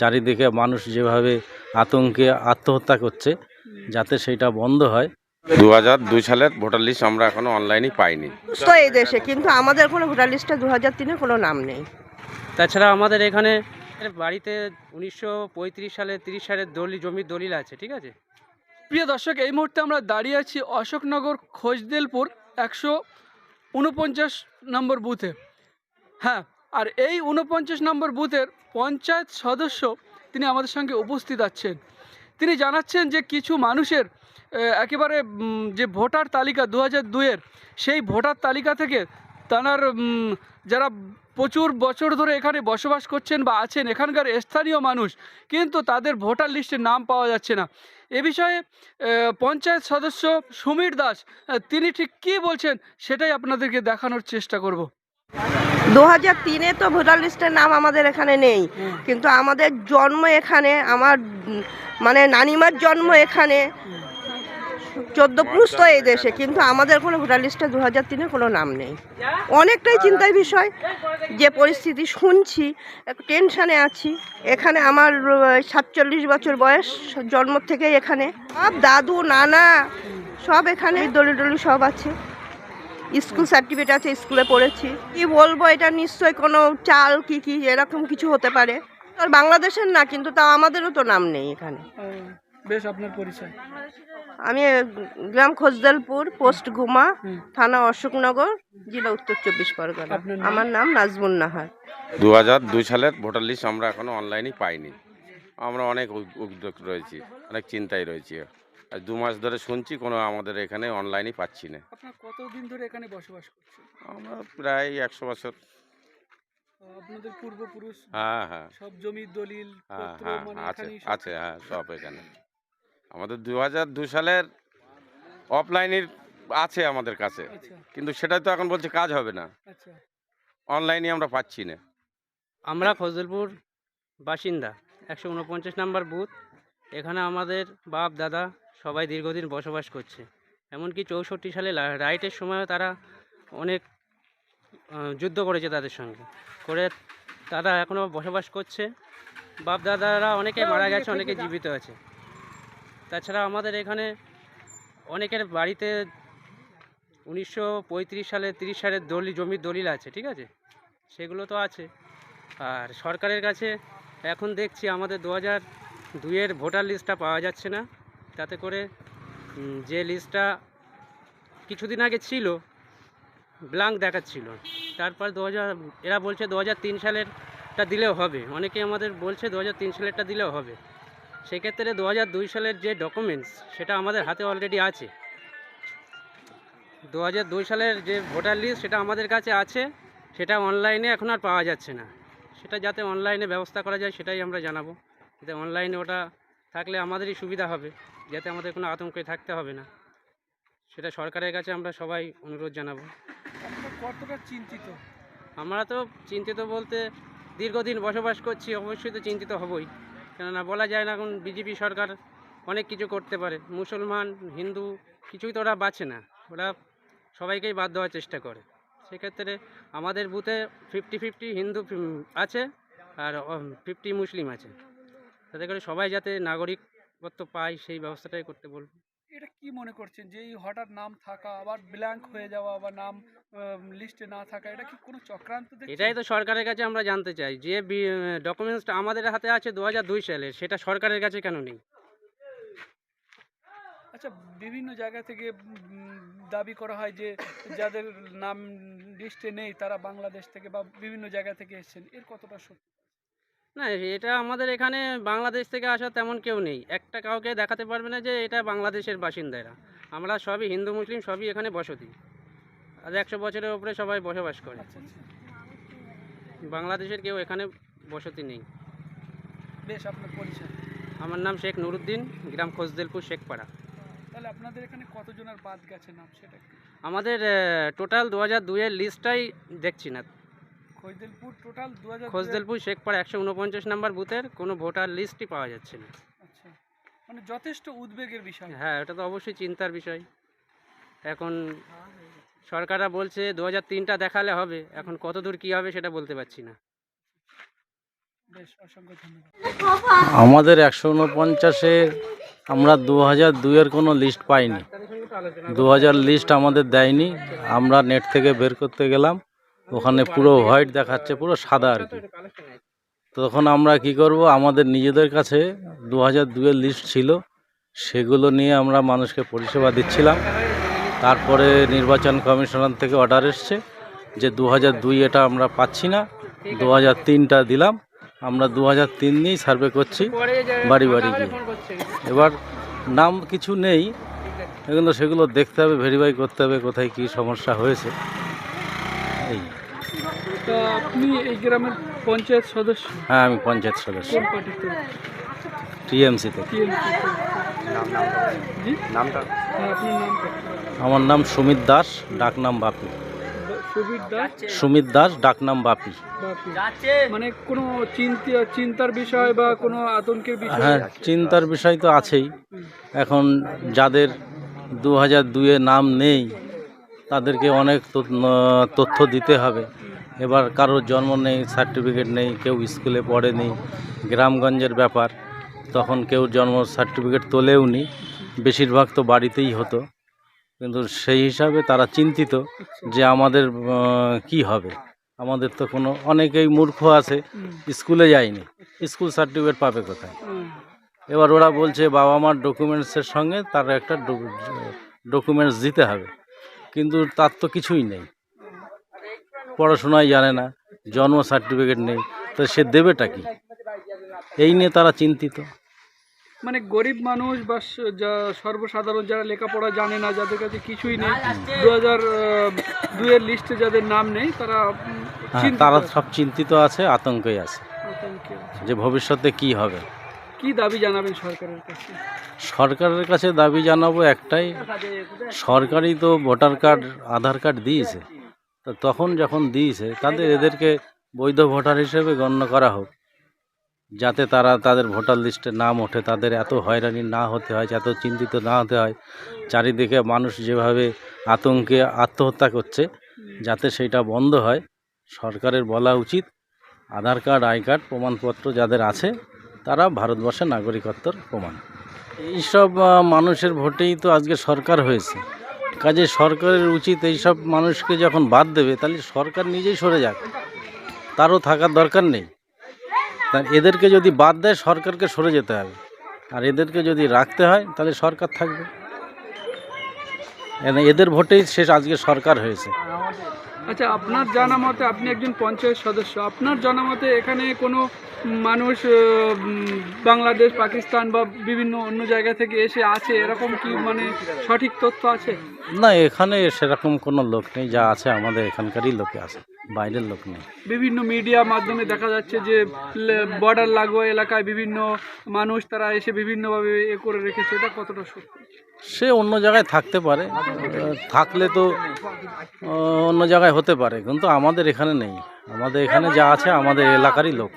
চারিদিকে মানুষ যেভাবে আতঙ্কে আত্মহত্যা করছে যাতে সেটা বন্ধ হয়। দু হাজার দুই সালের ভোটার লিস্ট আমরা এখনও অনলাইনে পাইনি। তো এই দেশে কিন্তু আমাদের কোনো ভোটার লিস্টে দু হাজার তিনে কোনো নাম নেই। তাছাড়া আমাদের এখানে বাড়িতে উনিশশো পঁয়ত্রিশ সালে তিরিশ সালের দলিল জমির দলিল আছে ঠিক আছে? প্রিয় দর্শক এই মুহূর্তে আমরা দাঁড়িয়ে আছি অশোকনগর খোজদেলপুর একশো উনপঞ্চাশ নম্বর বুথে হ্যাঁ আর এই উনপঞ্চাশ নম্বর বুথের পঞ্চায়েত সদস্য তিনি আমাদের সঙ্গে উপস্থিত আছেন। তিনি জানাচ্ছেন যে কিছু মানুষের একেবারে যে ভোটার তালিকা দু হাজার দুইয়ের, সেই ভোটার তালিকা থেকে তার যারা প্রচুর বছর ধরে এখানে বসবাস করছেন বা আছেন, এখানকার স্থানীয় মানুষ, কিন্তু তাদের ভোটার লিস্টে নাম পাওয়া যাচ্ছে না। এ বিষয়ে পঞ্চায়েত সদস্য সমীর দাস তিনি ঠিক কী বলছেন সেটাই আপনাদেরকে দেখানোর চেষ্টা করব। দু হাজার তিনে তো ভোটার লিস্টের নাম আমাদের এখানে নেই। কিন্তু আমাদের জন্ম এখানে আমার মানে নানিমার জন্ম এখানে। চোদ্দ পুরুষ তো এই দেশে কিন্তু আমাদের কোনো ভোটার লিস্টে দু হাজার তিনে কোনো নাম নেই। অনেকটাই চিন্তার বিষয় যে পরিস্থিতি শুনছি একটু টেনশানে আছি। এখানে আমার সাতচল্লিশ বছর বয়স জন্ম থেকে এখানে। সব দাদু নানা সব এখানে দলি টলি সব আছে। স্কুল সার্টিফিকেট আছে স্কুলে পড়েছি। কি বলব এটা নিশ্চয়ই কোনো চাল কি কি এরকম কিছু হতে পারে। আর বাংলাদেশের না কিন্তু তাও আমাদেরও তো নাম নেই এখানে। বেশ আপনার পরিচয়। আমি গ্রাম খোজদালপুর পোস্ট ঘুমা থানা অশোকনগর জেলা উত্তর চব্বিশ পরগনা। আমার নাম নাজমুন নাহার। দু হাজার দুই সালের ভোটার লিস্ট আমরা এখনও অনলাইনে পাইনি। আমরা অনেক উদ্যোগ রয়েছি অনেক চিন্তায় রয়েছি। আর দু মাস ধরে শুনছি কোনো আমাদের এখানে অনলাইনে পাচ্ছি না। আপনার কতদিন ধরে এখানে বসবাস করছেন? আমরা প্রায় একশো বছর। আপনাদের পূর্বপুরুষ? হ্যাঁ হ্যাঁ। সব জমির দলিল হ্যাঁ পত্র হ্যাঁ মানে আছে এখানেই সব আছে হ্যাঁ সব এখানে। আমাদের দু হাজার দু সালের অফলাইনের আছে আমাদের কাছে। আচ্ছা। কিন্তু সেটা তো এখন বলছে কাজ হবে না। আচ্ছা। অনলাইনে আমরা পাচ্ছি না। আমরা ফজলপুর বাসিন্দা একশো উনপঞ্চাশ নাম্বার বুথ এখানে আমাদের বাপ দাদা সবাই দীর্ঘদিন বসবাস করছে। এমনকি চৌষট্টি সালে রাইটের সময়ও তারা অনেক যুদ্ধ করেছে তাদের সঙ্গে। করে তারা এখনও বসবাস করছে। বাপ দাদারা অনেকে মারা গেছে, অনেকে জীবিত আছে। তাছাড়া আমাদের এখানে অনেকের বাড়িতে উনিশশো পঁয়ত্রিশ সালে তিরিশ সালের দলিল জমির দলিল আছে, ঠিক আছে? সেগুলো তো আছে। আর সরকারের কাছে এখন দেখছি আমাদের দু হাজার দুইয়ের ভোটার লিস্টটা পাওয়া যাচ্ছে না। তাতে করে যে লিস্টটা কিছুদিন আগে ছিল ব্ল্যাঙ্ক দেখাচ্ছিল। তারপর দু হাজার এরা বলছে দু তিন সালেরটা দিলেও হবে। অনেকে আমাদের বলছে দু হাজার তিন সালেরটা দিলেও হবে। সেক্ষেত্রে দু হাজার দুই সালের যে ডকুমেন্টস সেটা আমাদের হাতে অলরেডি আছে। দু হাজার দুই সালের যে ভোটার লিস্ট সেটা আমাদের কাছে আছে। সেটা অনলাইনে এখন আর পাওয়া যাচ্ছে না। সেটা যাতে অনলাইনে ব্যবস্থা করা যায়, সেটাই আমরা জানাব। যাতে অনলাইনে ওটা থাকলে আমাদেরই সুবিধা হবে। যাতে আমাদের কোনো আতঙ্কে থাকতে হবে না। সেটা সরকারের কাছে আমরা সবাই অনুরোধ জানাব। কতটা চিন্তিত? আমরা তো চিন্তিত বলতে দীর্ঘদিন বসবাস করছি অবশ্যই তো চিন্তিত হবই। কেননা বলা যায় না এখন বিজেপি সরকার অনেক কিছু করতে পারে। মুসলমান হিন্দু কিছুই তো ওরা বাঁচে না। ওরা সবাইকেই বাদ দেওয়ার চেষ্টা করে। সেক্ষেত্রে আমাদের বুথে ফিফটি ফিফটি হিন্দু আছে আর ফিফটি মুসলিম আছে। তাতে করে সবাই যাতে নাগরিকত্ব পায় সেই ব্যবস্থাটাই করতে বলব। এটা কি মনে করছেন যে এই হঠাৎ নাম থাকা আবার ব্ল্যাঙ্ক হয়ে যাওয়া বা নাম লিস্টে না থাকা এটা কি কোনো চক্রান্ত? এটাই তো সরকারের কাছে আমরা জানতে চাই। যে ডকুমেন্টসটা আমাদের হাতে আছে দু হাজার দুই সালের সেটা সরকারের কাছে কেন নেই? আচ্ছা বিভিন্ন জায়গা থেকে দাবি করা হয় যে যাদের নাম লিস্টে নেই তারা বাংলাদেশ থেকে বা বিভিন্ন জায়গা থেকে এসেছেন। এর কতটা সত্যি? না এটা আমাদের এখানে বাংলাদেশ থেকে আসা তেমন কেউ নেই। একটা কাউকে দেখাতে পারবে না যে এটা বাংলাদেশের বাসিন্দারা। আমরা সবই হিন্দু মুসলিম সবই এখানে বসতি। আর একশো বছরের উপরে সবাই বসবাস করে। আচ্ছা আচ্ছা। বাংলাদেশের কেউ এখানে বসতি নেই। বেশ আপনার পরিচয়। আমার নাম শেখ নুরুদ্দিন গ্রাম খোজদেলপুর শেখপাড়া। তাহলে আপনাদের এখানে কতজনের বাদ গেছে নাম সেটা আমাদের টোটাল দু হাজার দুইয়ের লিস্টটাই দেখছি না। খৈদেলপুর টোটাল দু হাজার খোজদেলপুর শেখপাড়া একশো উনপঞ্চাশ নাম্বার বুথের কোনো ভোটার লিস্টই পাওয়া যাচ্ছে না। আচ্ছা। মানে যথেষ্ট উদ্বেগের বিষয়। হ্যাঁ ওটা তো অবশ্যই চিন্তার বিষয়। এখন সরকাররা বলছে দু হাজার তিনটা দেখালে হবে। এখন কত দূর কী হবে সেটা বলতে পারছি না। বেশ অসংখ্য ধন্যবাদ। আমাদের একশো উনপঞ্চাশে আমরা দু হাজার দুইয়ের কোনো লিস্ট পাইনি। দু হাজার লিস্ট আমাদের দেয়নি। আমরা নেট থেকে বের করতে গেলাম। ওখানে পুরো হোয়াইট দেখাচ্ছে, পুরো সাদা আর কি। তখন আমরা কি করব, আমাদের নিজেদের কাছে দু হাজার দুয়ের লিস্ট ছিল, সেগুলো নিয়ে আমরা মানুষকে পরিষেবা দিচ্ছিলাম। তারপরে নির্বাচন কমিশনার থেকে অর্ডার এসছে যে দু হাজার দুই এটা আমরা পাচ্ছি না দু হাজার তিনটা দিলাম, আমরা দু হাজার তিন নিয়েই সার্ভে করছি, বাড়ি বাড়ি গিয়ে। এবার নাম কিছু নেই, এগুলো সেগুলো দেখতে হবে ভেরিফাই করতে হবে কোথায় কী সমস্যা হয়েছে। এই। তা আপনি এই গ্রামের পঞ্চায়েত সদস্য? হ্যাঁ আমি পঞ্চায়েত সদস্য। কোন পার্টির থেকে? টিএমসি থেকে। জি? নামটা? হ্যাঁ আপনার নামটা আমার নাম সুমিত দাস ডাকনাম বাপি। সুবীর দাস? সুমিত দাস ডাকনাম বাপি। বাপি। মানে কোনো চিন্তা চিন্তার বিষয় বা কোনো আতঙ্কের বিষয়? হ্যাঁ চিন্তার বিষয় তো আছেই। এখন যাদের দু হাজার দুয়ে নাম নেই তাদেরকে অনেক তথ্য তথ্য দিতে হবে। এবার কারোর জন্ম নেই সার্টিফিকেট নেই কেউ স্কুলে পড়েনি গ্রামগঞ্জের ব্যাপার তখন কেউ জন্ম সার্টিফিকেট তোলেও নি বেশিরভাগ তো বাড়িতেই হতো কিন্তু সেই হিসাবে তারা চিন্তিত যে আমাদের কি হবে আমাদের তো কোনো অনেকেই মূর্খ আছে স্কুলে যায়নি স্কুল সার্টিফিকেট পাবে কোথায়? এবার ওরা বলছে বাবা মার ডকুমেন্টসের সঙ্গে তার একটা ডকুমেন্টস দিতে হবে কিন্তু তার তো কিছুই নেই। পড়াশোনাই জানে না জন্ম সার্টিফিকেট নেই তো সে দেবেটা কি? এই নিয়ে তারা চিন্তিত। মানে গরিব মানুষ বা যা সর্বসাধারণ যারা লেখাপড়া জানে না যাদের কাছে কিছুই নেই দু হাজার দুয়ের লিস্টে যাদের নাম নেই তারা হ্যাঁ তারা সব চিন্তিত আছে। আতঙ্কে আছে। যে ভবিষ্যতে কি হবে? কি দাবি জানাবেন সরকারের কাছে? সরকারের কাছে দাবি জানাব একটাই সরকারই তো ভোটার কার্ড আধার কার্ড দিয়েছে। তখন যখন দিয়েছে, তাদের এদেরকে বৈধ ভোটার হিসেবে গণ্য করা হোক, যাতে তারা তাদের ভোটার লিস্টে নাম ওঠে, তাদের এত হয়রানি না হতে হয়, এত চিন্তিত না হতে হয়, চারিদিকে মানুষ যেভাবে আতঙ্কে আত্মহত্যা করছে, যাতে সেটা বন্ধ হয়, সরকারের বলা উচিত, আধার কার্ড, আই কার্ড প্রমাণপত্র যাদের আছে, তারা ভারতবর্ষের নাগরিকত্বর প্রমাণ। এইসব মানুষের ভোটেই তো আজকে সরকার হয়েছে। কাজে সরকারের উচিত এইসব মানুষকে যখন বাদ দেবে, তাহলে সরকার নিজেই সরে যাক। তারও থাকার দরকার নেই। এদেরকে যদি বাদ দেয়, সরকারকে সরে যেতে হবে। আর এদেরকে যদি রাখতে হয়, তাহলে সরকার থাকবে। এদের ভোটেই শেষ, আজকে সরকার হয়েছে। আচ্ছা আপনার জানা মতে আপনি একজন পঞ্চায়েত সদস্য, আপনার জানা মতে এখানে কোনো মানুষ বাংলাদেশ, পাকিস্তান বা বিভিন্ন অন্য জায়গা থেকে এসে আছে, এরকম কি মানে সঠিক তথ্য আছে? না, এখানে সেরকম কোনো লোক নেই, যা আছে আমাদের এখানকারই লোকে আছে। বাইরের লোক নেই। বিভিন্ন মিডিয়া মাধ্যমে দেখা যাচ্ছে যে বর্ডার লাগোয়া এলাকায় বিভিন্ন মানুষ তারা এসে বিভিন্নভাবে এ করে রেখেছে। এটা কতটা সত্য? সে অন্য জায়গায় থাকতে পারে। থাকলে তো অন্য জায়গায় হতে পারে কিন্তু আমাদের এখানে নেই। আমাদের এখানে যা আছে আমাদের এলাকারই লোক